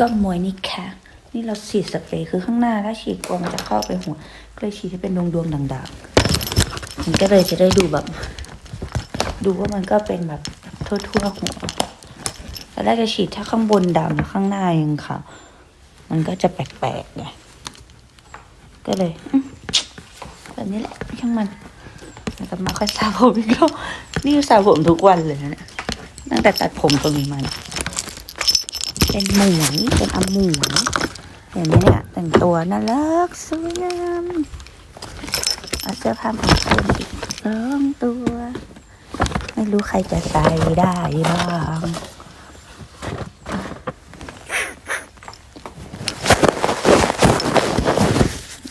ก็มวยนี่ค่ะนี่เราฉีดสเปรย์คือข้างหน้าถ้าฉีดกลัวมันจะเข้าไปหัวก็เลยฉีดให้เป็นดวงดวงๆด่างๆมันก็เลยจะได้ดูแบบ ดูว่ามันก็เป็นแบบทั่วทั่วๆหัวตอนแรกจะฉีดถ้าข้างบนดำข้างหน้ายังขาวมันก็จะแปลกๆไงก็เลยแบบนี้แหละช่างมันแล้วก็มาค่อยสระผมอีกรอบนี่สระผมทุกวันเลยนะเนี่ยตั้งแต่ตัดผมตรงนี้มา เป็นหมวยเป็นอมหมวยเห็นไหมเนี่ยแต่งตัวน่ารักสวยงามเอาเสื้อผ้าของคุณอีกสองตัว ไม่รู้ใครจะใส่ได้บ้าง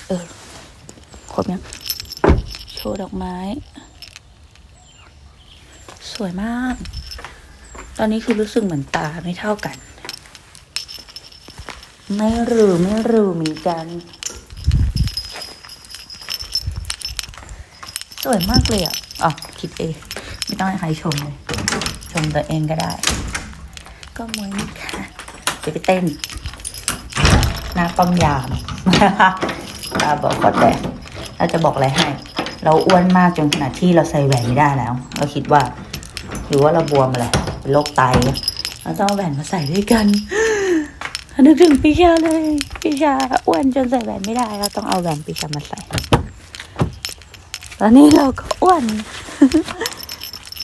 เออครบยังโชว์ดอกไม้ สวยมาก ตอนนี้คือรู้สึกเหมือนตาไม่เท่ากัน ไม่รู้ไม่รู้เหมือนกัน สวยมากเลยอะอ๋อคิดเองไม่ต้องให้ใครชมเลย ชมตัวเองก็ได้ ก็มวยนี่ค่ะเดี๋ยวไปเต้นหน้าป้อมยามตาบอกก็แต่เราจะบอกอะไรให้ เราอ้วนมากจนขนาดที่เราใส่แหวนไม่ได้แล้ว เราคิดว่า หรือว่าเราบวมอะไรโรคไตเราต้องเอาแหวนมาใส่ด้วยกัน นึกถึงพี่ชาเลยพี่ชาอ้วนจนใส่แหวนไม่ได้เราต้องเอาแหวนพี่ชามาใส่ ตอนนี้เราก็อ้วน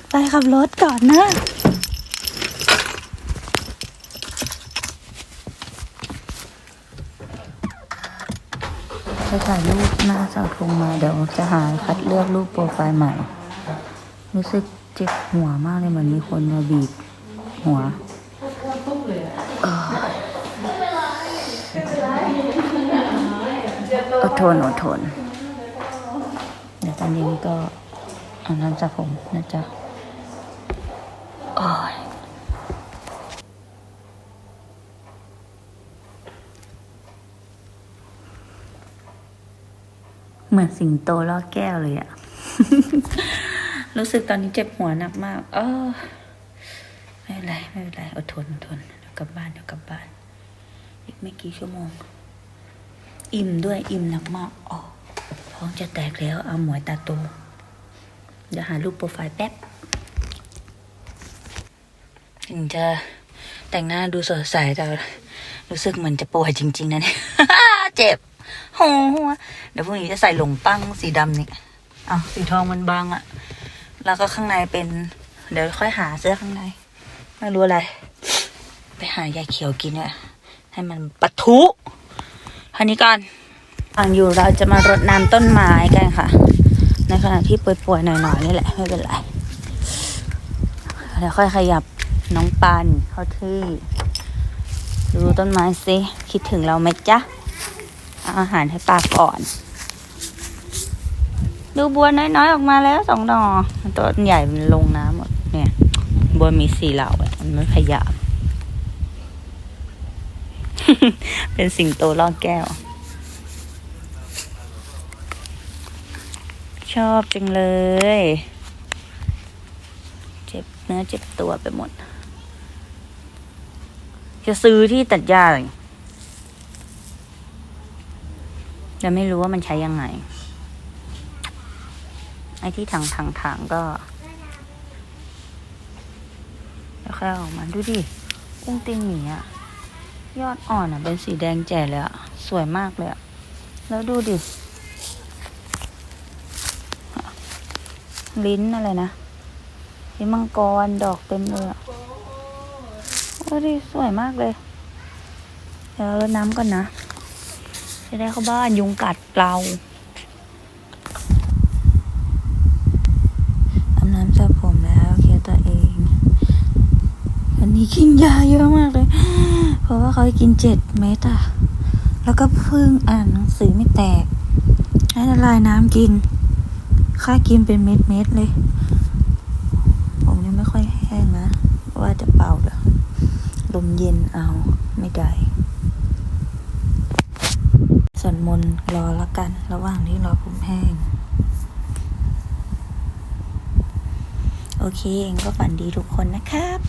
ไปขับรถก่อนนะจะถ่ายรูปหน้าเสาธงมาเดี๋ยวจะหาคัดเลือกรูปโปรไฟล์ใหม่ รู้สึกเจ็บหัวมากเลยเหมือนมีคนมาบีบหัว อดทนอดทน เดี๋ยวตอนนี้ก็อาบน้ำสระผมนะจ๊ะโอ้ยเหมือนสิงโตล่อแก้วเลยอะรู้สึกตอนนี้เจ็บหัวหนักมากเออไม่เป็นไร ไม่เป็นไร อดทน อดทน เดี๋ยวกลับบ้าน เดี๋ยวกลับบ้าน อีกไม่กี่ชั่วโมง อิ่มด้วยอิ่มหนักมากอ๋อท้องจะแตกแล้วเอาหมวยตาโตเดี๋ยวหารูปโปรไฟล์แป๊บถึงจะแต่งหน้าดูสดใสแต่รู้สึกเหมือนจะป่วยจริง ๆนะเนี่ยเจ็บโอ้โหเดี๋ยวพรุ่งนี้จะใส่หลงปั้งสีดำนี่อ้าวสีทองมันบางอะแล้วก็ข้างในเป็น เดี๋ยวค่อยหาเสื้อข้างใน ไม่รู้อะไร ไปหายาเขียวกินเนี่ยให้มันปะทุ ท่านี้ก่อนทางอยู่เราจะมารดน้ำต้นไม้กันค่ะ ในขณะที่ป่วยๆหน่อยๆนี่แหละไม่เป็นไรเดี๋ยวค่อยขยับน้องปันเข้าที่ ดูต้นไม้สิคิดถึงเราไหมจ๊ะเอาอาหารให้ปลาก่อน ดูบัวน้อยๆออกมาแล้วสองดอกตัวใหญ่มันลงน้ำหมดเนี่ย บัวมีสี่เหล่ามันไม่พยายาม เป็นสิงโตล่อแก้ว ชอบจังเลย เจ็บเนื้อเจ็บตัวไปหมด จะซื้อที่ตัดหญ้าเลยแต่ไม่รู้ว่ามันใช้ยังไง ไอ้ที่ถังถังถังก็แล้วค่อยเอาอกมาดูดิกุ้งติงหมีอะ ยอดอ่อนอะเป็นสีแดงแจ๋เลยอะ สวยมากเลยอะ แล้วดูดิ ลิ้นอะไรนะลิ้นมังกรดอกเต็มเลยอะ โอ้ดิสวยมากเลย เดี๋ยวเรารดน้ำก่อนนะ จะได้เข้าบ้านยุงกัดเราอาบน้ำสระผมแล้วเคลียร์ตัวเอง วันนี้กินยาเยอะมากเลย เพราะว่าเขาให้กินเจ็ดเม็ดอะแล้วก็เพิ่งอ่านหนังสือไม่แตก ให้ละลายน้ำกิน ค่ากินเป็นเม็ดเม็ดเลย ผมยังไม่ค่อยแห้งนะ ว่าจะเป่าเดี๋ยวลมเย็นเอาไม่ได้ส่วนมนรอละกัน ระหว่างที่รอผมแห้ง โอเคเองก็ฝันดีทุกคนนะครับ